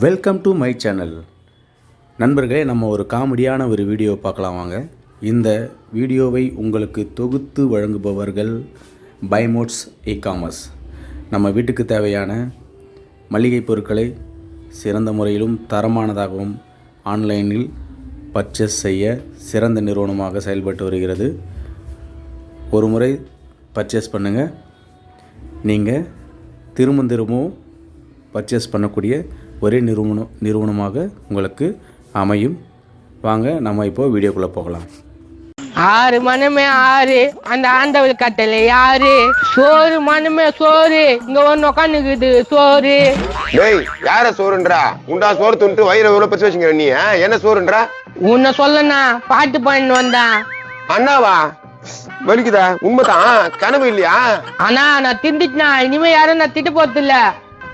Welcome to my channel நண்பர்களே நம்ம ஒரு காமெடியான ஒரு வீடியோ பார்க்கலாம் வாங்க. இந்த வீடியோவை உங்களுக்கு தொகுத்து வழங்குபவர்கள் பைமோட்ஸ் இ காமர்ஸ் நம்ம வீட்டுக்கு தேவையான மளிகை பொருட்களை சிறந்த முறையிலும் தரமானதாகவும் ஆன்லைனில் பர்ச்சேஸ் செய்ய சிறந்த நிறுவனமாக செயல்பட்டு வருகிறது. ஒரு முறை பர்ச்சேஸ் பண்ணுங்கள் நீங்கள் திரும்ப திரும்பவும் பர்ச்சேஸ் பண்ணக்கூடிய ஒரே நிறுவனம் நிறுவனமாக உங்களுக்கு அமையும். வாங்க நம்ம இப்போ வீடியோக்குள்ளே போகலாம். ஆறு மனமே ஆறு அந்த ஆண்டவர் கட்டளை யாரு? சோறு மனமே சோறு இங்க ஒண்ணு உட்காந்துக்குது சோறு. டேய் யார சோறுன்றா? உண்டா சோறு துண்டு வயிறு எவ்வளவு பிரச்சனை வச்சுக்கிற நீ? என்ன சோறுன்றா? உன்னை சொல்லனா பாட்டு பண்ணிட்டு வந்தான். அண்ணாவா? வலிக்குதா? உண்மைதான் கனவு இல்லையா? ஆனா நான் திண்டுட்டா இனிமே யாரும் நான் திட்டு போறது இல்ல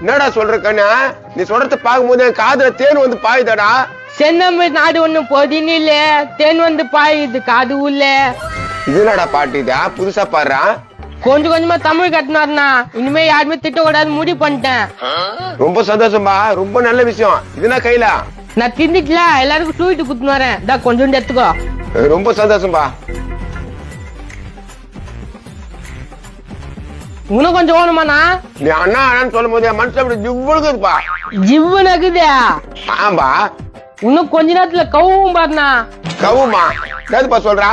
என்னடா சொல்ற கண்ணா? நீ சொல்றத பார்க்கும்போது என் காதுல தேன் வந்து பாயுதாடா. சென்னம்பு நாடு ஒண்ணு பொதினு இல்ல. தேன் வந்து பாயுது காது உள்ள. இது என்னடா பாட்டு இதா புதுசா பாடுறா? கொஞ்சம் கொஞ்சமா தமிழ் கட்டினாருனா இனிமே யாருமே திட்டக்கூடாது முடிவு பண்ணிட்டேன். ரொம்ப சந்தோஷம்பா ரொம்ப நல்ல விஷயம். இதுனா கையில? நான் திண்டுக்கல எல்லாருக்கும் ஸ்வீட் குத்துன்னு வரேன். இதா கொஞ்சோண்டு எடுத்துக்கோ. ரொம்ப சந்தோஷம்பா. இன்னும் கொஞ்சம் ஓணுமாண்ணா நீ அண்ணா அண்ணான்னு சொல்லும் போது என் மனசுல அப்படி ஜிவ்வுழுகுதுப்பா ஜிவ்வு நகுதே ஆம்பா இன்னும் கொஞ்ச நேரத்துல கவும் பாருண்ணா. கவுமா. என்னதுப்பா சொல்றா.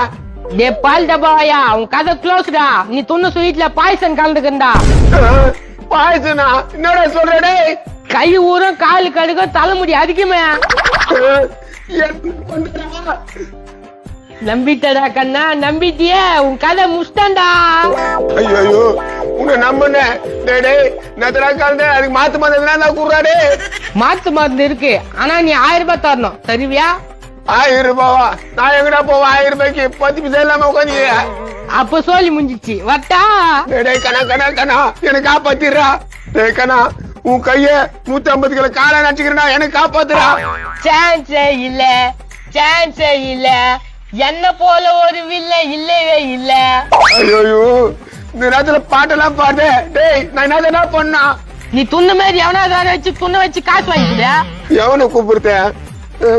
டே பால் டப்பாயா? உன் கதை க்ளோஸ்டா நீ துண்ணு ஸ்வீட்ல பாய்சன் கலந்துக்கண்டா. பாயசனா என்னடா சொல்ற டேய்? கை ஊறும் காலு கடுக்கும் தலைமுடி அதிகமே நம்பிட்டடா கண்ணா நம்பிட்டியே. உன் கதை முஸ்டண்டா ஐயோ உன்னை நம்பினேன் அதுக்கு மாத்து மருந்து தான் கூடுறா டேய். மாத்து மருந்து இருக்கு. ஆனா நீ ஆயிரம் ரூபாய் தரணும். தருவியா ஆயிரம் ரூபாவா? நான் எங்கடா போவேன்? ஆயிரம் ரூபாய்க்கு பத்து பைசா இல்லாம உட்காந்து அப்ப சோழி முடிஞ்சிச்சு வட்டா. டேய் கண்ணா கண்ணா கண்ணா. எனக்கு காப்பாத்திடுறா. டேய் உன் கைய நூத்தி ஐம்பது கிலோ காலை நச்சுக்கிறா எனக்கு காப்பாத்துறா. சான்ஸே இல்ல. சான்ஸே இல்ல. என்ன போல ஒரு வில்ல இல்லவே இல்ல. ஐயோ. இந்த நேரத்துல பாட்டெல்லாம் பாட்டு டேய் நான் என்ன என்ன பண்ணா? நீ துண்ணு மாதிரி எவனாவது வேற வச்சு துண்ணு வச்சு காசு வாங்கிக்கிற எவனை கூப்பிடுறேன்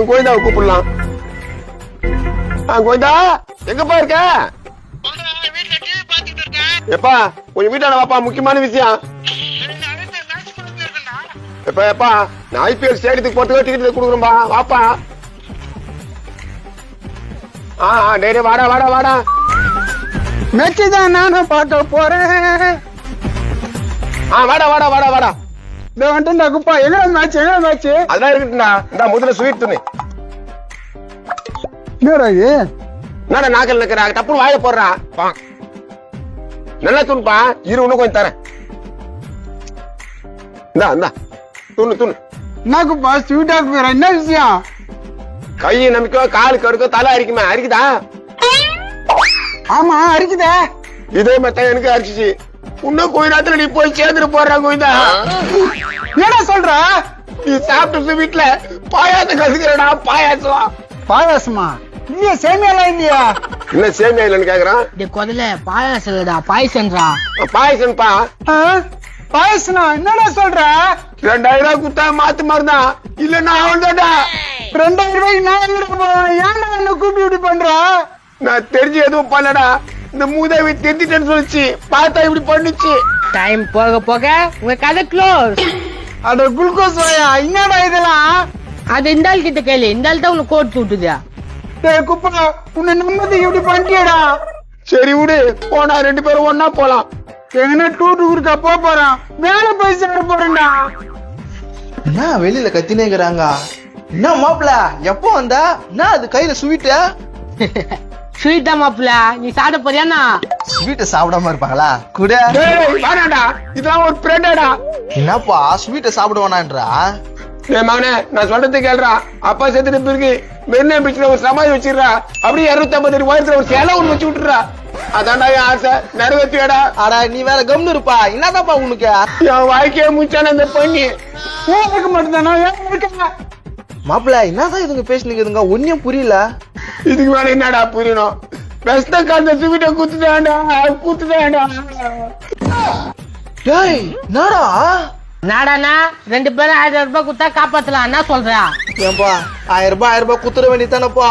கோயந்தாவை கூப்பிடலாம். ஆ கோயந்தா எங்கப்பா இருக்க? எப்பா கொஞ்சம் வீட்டான வாப்பா முக்கியமான விஷயம். எப்பா எப்பா நான் ஐபிஎல் ஸ்டேடியத்துக்கு போறதுக்கு டிக்கெட் கொடுக்குறேன்பா வாப்பா. ஆ டேய், வாடா வாடா வாடா. மெச்சு தான் நானும் பார்க்க போறேன். ஆ வாடா வாடா வாடா வாடா. இந்த வந்துட்டு குப்பா எங்க மேட்ச் எங்க மேட்ச் அதெல்லாம் இருக்கட்டும்டா இந்த முதல்ல ஸ்வீட் துணி என்னடா இது? என்னடா நாக்கல் இருக்கிறா டப்புனு வாயில போடுறா. பா. நல்லா துணுப்பா இரு இன்னும் கொஞ்சம் தரேன். இந்தா இந்தா. துணு துணு. என்ன குப்பா? ஸ்வீட்டா போற என்ன விஷயம்? கையை நம்பிக்கோ காலு கடுக்கோ தலை அரிக்குமே. அரிக்குதா? ஆமா அரிக்குதே. இதே தான் எனக்கு அரிச்சிச்சு. இன்னும் கொஞ்ச நேரத்துல நீ போய் சேர்ந்துட்டு போடுற கோயிந்தா என்னடா சொல்ற? நீ சாப்பிட்டு வீட்டுல பாயாசம் கத்துக்கிறடா பாயாசம். பாயாசமா? இல்லையா சேமியாலாம் இல்லையா? என்ன சேமியா இல்லைன்னு கேக்குறான்? டே கொதல பாயாசம்டா. பாயசன்றா பாயசம்ப்பா. ஆ? பாயாசனா என்னடா சொல்ற? ரெண்டாயிரம் ரூபாய் குத்தா மாத்து மருந்தா. இல்லன்னா அவன் தான்டா ரெண்டாயிரம் ரூபாய்க்கு நான் எங்க போவேன்? ஏன்டா என்ன கூப்பி இப்படி பண்ற? நான் தெரிஞ்சு எதுவும் பண்ணடா இந்த மூதேவி தெரிஞ்சிட்டேன்னு சொல்லிச்சு. பார்த்தா இப்படி பண்ணுச்சு. டைம் போக போக உங்க கதை க்ளோஸ் அட குளுக்கோஸ் வாயா? என்னடா இதெல்லாம்? அது இந்த ஆள் கிட்ட கேளு. இந்த ஆள் தான் உனக்கு கோட் விட்டுதா. டேய் குப்பா உன்னை நம்பதி இப்படி பண்ணிட்டியடா? சரி விடு. போனா ரெண்டு பேரும் ஒன்னா போலாம். எங்கன்னா டூ டூருக்கா போக போறான். மேல போய் சேர போறேன்டா. என்ன வெளியில கத்தினேங்கிறாங்க? என்ன மாப்பிள? எப்போ வந்தா? என்ன அது கையில ஸ்வீட்டு ஸ்வீட் தான் மாப்பிள நீ சாப்பிட போறியாண்ணா? ஸ்வீட்டை சாப்பிடாம இருப்பாங்களா? கூட. வேணாடா இதெல்லாம் ஒரு பிரெண்டாடா. என்னப்பா ஸ்வீட்டை சாப்பிட வேணான்றா என் மகனே நான் சொல்றது கேள்றா அப்பா செத்துட்டு பிறகு மென்ன பிடிச்சில ஒரு சமாதி வச்சிடுறா. அப்படியே இருநூத்தி ஐம்பது அடி உயரத்துல ஒரு சிலை ஒண்ணு வச்சு விட்டுறா அதான்டா என் ஆசை. நிறைவேற்றியடா அடா நீ வேற கம்னு இருப்பா. என்னதாப்பா உனக்கு? என் வாழ்க்கைய முச்சான அந்த பண்ணி. ஏன் இருக்க மாட்டேதானா ஏன் இருக்க மாப்பிள என்னதான் இதுங்க பேசுனீங்க ஒன்னும் புரியல. இதுக்கு மேல என்னடா புரியணும்? பெஸ்ட காந்த சுவிட்ட குத்துதாண்டா குத்துதாண்டா டேய் என்னடா? நாடானா ரெண்டு பேரும் ஆயிரம் ரூபாய் கொடுத்தா காப்பாத்தலாம் என்ன சொல்றா. ஏன்பா ஆயிரம் ரூபாய் ஆயிரம் ரூபாய் குத்துற வேண்டியதானப்பா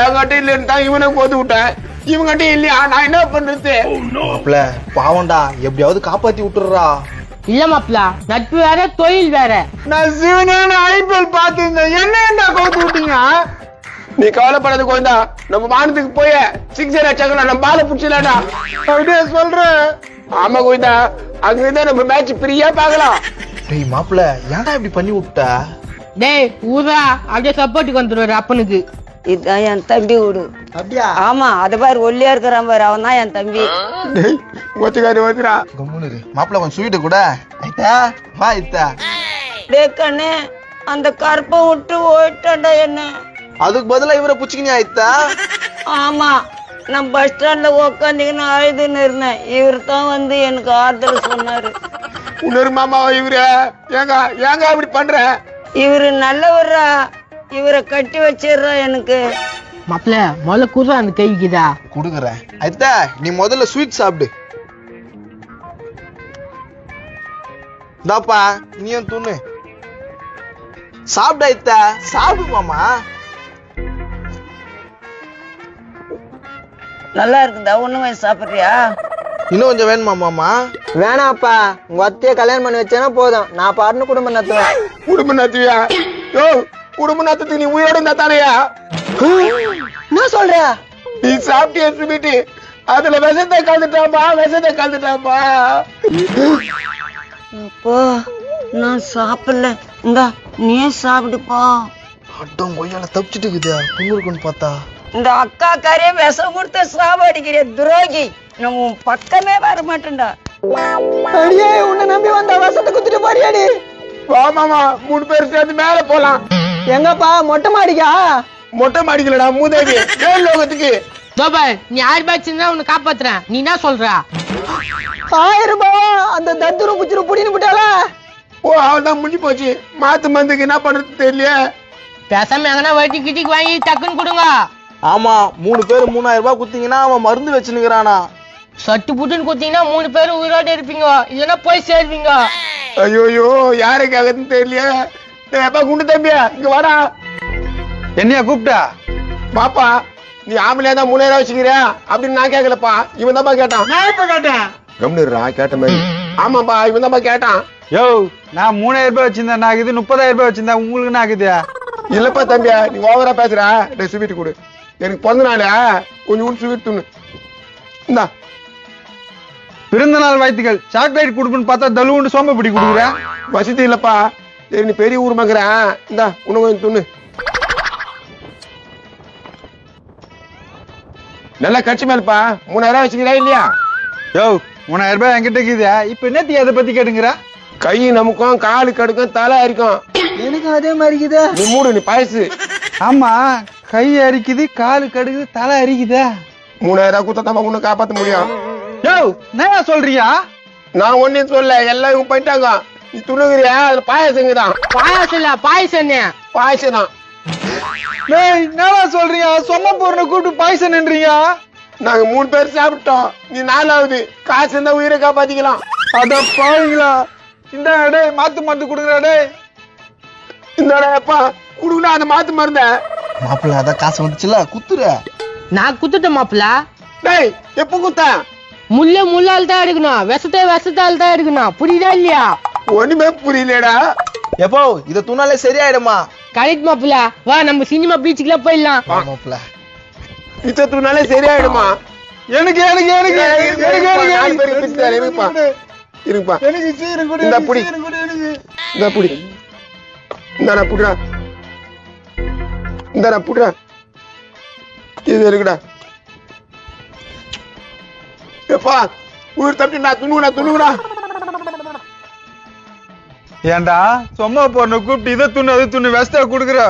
என்கிட்ட இல்லைன்னு தான் இவனை போட்டு விட்டேன். இவங்கிட்ட இல்லையா? நான் என்ன பண்றது? மாப்பிள பாவம்டா. எப்படியாவது காப்பாத்தி விட்டுறா இல்ல மாப்பிள நட்பு வேற தொழில் வேற. நான் சிவனேன்னு ஐபிஎல் பார்த்திருந்தேன். என்ன என்ன கவுத்து விட்டீங்க? நீ கவலைப்படாத கோயந்தா நம்ம வானத்துக்கு போய் சிக்ஸர் அடிச்சாங்களா நம்ம பால புடிச்சலாடா அப்படியே சொல்றேன். ஆமா கோயந்தா அங்கிருந்தா நம்ம மேட்ச் ஃப்ரீயா பார்க்கலாம். டேய் மாப்பிள ஏன்டா இப்படி பண்ணி விட்ட? டேய் ஊரா அப்படியே சப்போர்ட்டுக்கு வந்துருவாரு அப்பனுக்கு. இதுதான் என் தம்பி வீடு அப்படியா ஆமா அது பாரு ஒல்லியா இருக்கிறான் பாரு அவன் தான் என் தம்பி. டேய் ஒத்துக்காரி வந்துடா கம்முனு இரு. மாப்பிள கொஞ்சம் ஸ்வீட்டு கூட. ஐத்தா வா ஐத்தா. டே கண்ணு அந்த கருப்பை விட்டு ஓயிட்டான்டா என்ன. அதுக்கு பதிலா இவரை புச்சிக்கினியா ஐத்தா ஆமா நான் பஸ் ஸ்டாண்ட்ல உக்காந்துக்கின்னு அழுதுன்னு இருந்தேன். இவர் தான் வந்து எனக்கு ஆறுதல் சொன்னாரு. இன்னொரு மாமாவா இவரு? ஏங்க ஏங்க இப்படி பண்ற? இவரு நல்லவர்ரா இவரை கட்டி வச்சிடுறா எனக்கு. மாப்பிள முதல்ல குடுறா அந்த கைக்குதா குடுக்குறேன். ஐத்தா நீ முதல்ல ஸ்வீட் சாப்பிடு. இந்தாப்பா நீயும் துண்ணு சாப்பிடு ஐத்தா சாப்பிடு மாமா. நல்லா இருக்குதா ஒண்ணு சாப்பிடுறியா? இன்னும் கொஞ்சம் வேணுமா மாமா? வேணாப்பா. உங்க அத்தைய கல்யாணம் பண்ணி வச்சேன்னா போதும். நான் பாட்டுன்னு குடும்பம் நடத்துவேன். குடும்ப நடத்துவியா? யோ குடும்ப நடத்துக்கு நீ உயிரோட இருந்தா தானையா? என்ன சொல்ற? நீ சாப்பிட்டிய சுமிட்டு? அதுல விஷத்தை கலந்துட்டாப்பா விஷத்தை கலந்துட்டாப்பா. அப்பா நான் சாப்பிடல. இந்தா நீ சாப்பிடுப்பா. அட்டம் கொய்யால தப்பிச்சிட்டு இருக்குதா. பொங்கலுக்குன்னு பார்த்தா. இந்த அக்கா காரே விஷம் கொடுத்து சாவடிக்கிற துரோகி. உன் பக்கமே வர மாட்டேன்டா. அடியே உன்னை நம்பி வந்த வசத்தை குத்துட்டு போறியாடி வா மாமா மூணு பேர் சேர்ந்து மேல போலாம். எங்கப்பா மொட்டை மாடிக்கா? மொட்டை மாடிக்கலடா மூதேவி. மேல் லோகத்துக்கு. தோபாய் நீ ஆயிரம் ரூபாய் வச்சிருந்தா உன்னை காப்பாத்துறேன். நீ என்ன சொல்ற? ஆயிரம் ரூபாய் அந்த தத்துரும் புச்சிரும் புடின்னு விட்டாளா? ஓ அவள் தான் முடிஞ்சு போச்சு. மாத்து மந்துக்கு என்ன பண்றது தெரியல பேசாம எங்கன்னா வட்டி கிட்டிக்கு வாங்கி டக்குன்னு கொடுங்க. ஆமா மூணு பேர் மூணாயிரம் ரூபாய் குத்தீங்கன்னா அவன் மருந்து வச்சுனுக்குறானா சட்டு புட்டுன்னு கொடுத்தீங்கன்னா மூணு பேரும் உயிரோட இருப்பீங்க. இல்லைன்னா போய் சேர்வீங்க. ஐயோ யாரை கேக்குறதுன்னு தெரியல டேய் அப்பா குண்டு தம்பியா இங்க வாடா. என்னையா கூப்பிட்டா? பாப்பா நீ ஆம்பளையா தான் மூணாயிரம் வச்சுக்கிறியா? அப்படின்னு நான் கேட்கலப்பா இவன் தான்ப்பா கேட்டான். நான் இப்ப கேட்டேன்? கம்னிடுறா கேட்ட மாதிரி. ஆமாப்பா இவன் தான்ப்பா கேட்டான். யோ நான் மூணாயிரம் ரூபாய் வச்சிருந்தேன் நான் இது முப்பதாயிரம் ரூபாய் வச்சிருந்தேன் உங்களுக்கு என்ன ஆகுது. இல்லப்பா தம்பியா நீ ஓவரா பேசுற. டேய் ஸ்வீட் கொடு. எனக்கு பிறந்த நாளா கொஞ்சம் ஸ்வீட் துண்ணு இந்தா. பிறந்த நாள் வாழ்த்துக்கள். சாக்லேட் கொடுப்புன்னு பார்த்தா தலுவுண்டு சோம்ப பிடி கொடுக்குறேன் வசதி இல்லப்பா. சரி நீ பெரிய ஊர் மக்கிறேன் இந்தா உனக்கு கொஞ்சம் துண்ணு நல்லா கட்சி மேலப்பா. மூணாயிரம் வச்சுக்கிறா இல்லையா? யோ மூணாயிரம் ரூபாய் என்கிட்ட இருக்குது. இப்ப என்னத்தி அதை பத்தி கேட்டுங்கிற? கை நமக்கும் காலு கடுக்கும் தலை அரிக்கும். எனக்கும் அதே மாதிரி இருக்குது. நீ மூடு நீ பாயசு. ஆமா. கை அரிக்குது காலு கடுக்குது தலை அரிக்குதா. மூணாயிரம் ரூபாய் கொடுத்தா தான் உன்னை காப்பாத்த முடியும். யோ என்ன சொல்றியா? நான் ஒன்னும் சொல்ல எல்லாம் இவங்க போயிட்டாங்க. நீ துணுகிறியா அதுல பாயசங்குதான் பாயாசம் இல்ல பாயசம் பாயசம் தான் டேய் என்னடா சொல்றீங்க சொன்ன பொருளை கூப்பிட்டு பாய்சன்ன்றீங்க நாங்க மூணு பேர் சாப்பிட்டோம். நீ நாலாவது. காசு இருந்தா உயிரை காப்பாத்திக்கலாம். இந்த டேய் மாத்து மாத்து கொடுங்கடா டேய். இந்தடா குடுக்கணும் அந்த மாத்து மருந்த. மாப்பிள்ள அதான் காசு வந்துச்சுல குத்துற நான் குத்துட்டேன் மாப்பிள டேய் எப்ப குத்த? முள்ள முள்ளால் தான் எடுக்கணும் விஷத்தை விஷத்தால் தான் எடுக்கணும். புரியுதா இல்லையா? ஒண்ணுமே புரியலடா. எப்போ? இத துணாலே சரியாயிடுமா? கரெக்ட் மாப்பிள வா நம்ம சினிமா பீச்சுக்குலாம் போயிடலாம். மாப்பிள்ள. இத்தத்துனாலே சரியாயிடுமா? எனக்கு எனக்கு எனக்கு எனக்கு எனக்கு நாலு பேருக்கு எனக்கு. பிரிச்சு தரேன், இருப்பா. இருப்பா எனக்கு சீரன் கொடு இந்தா எனக்கு புடி. சீரன் கொடு எனக்கு இந்த புடி. இந்தாடா புடுறா இந்தாடா புடுறா இது இருக்குடா எப்பா உயிர் தப்பிட்டா துணுகுடா துணுகுடா ஏன்டா சும்மா பொண்ணு கூப்பிட்டு இதை துண்ணு அது துண்ணு வெஸ்டா குடுக்குற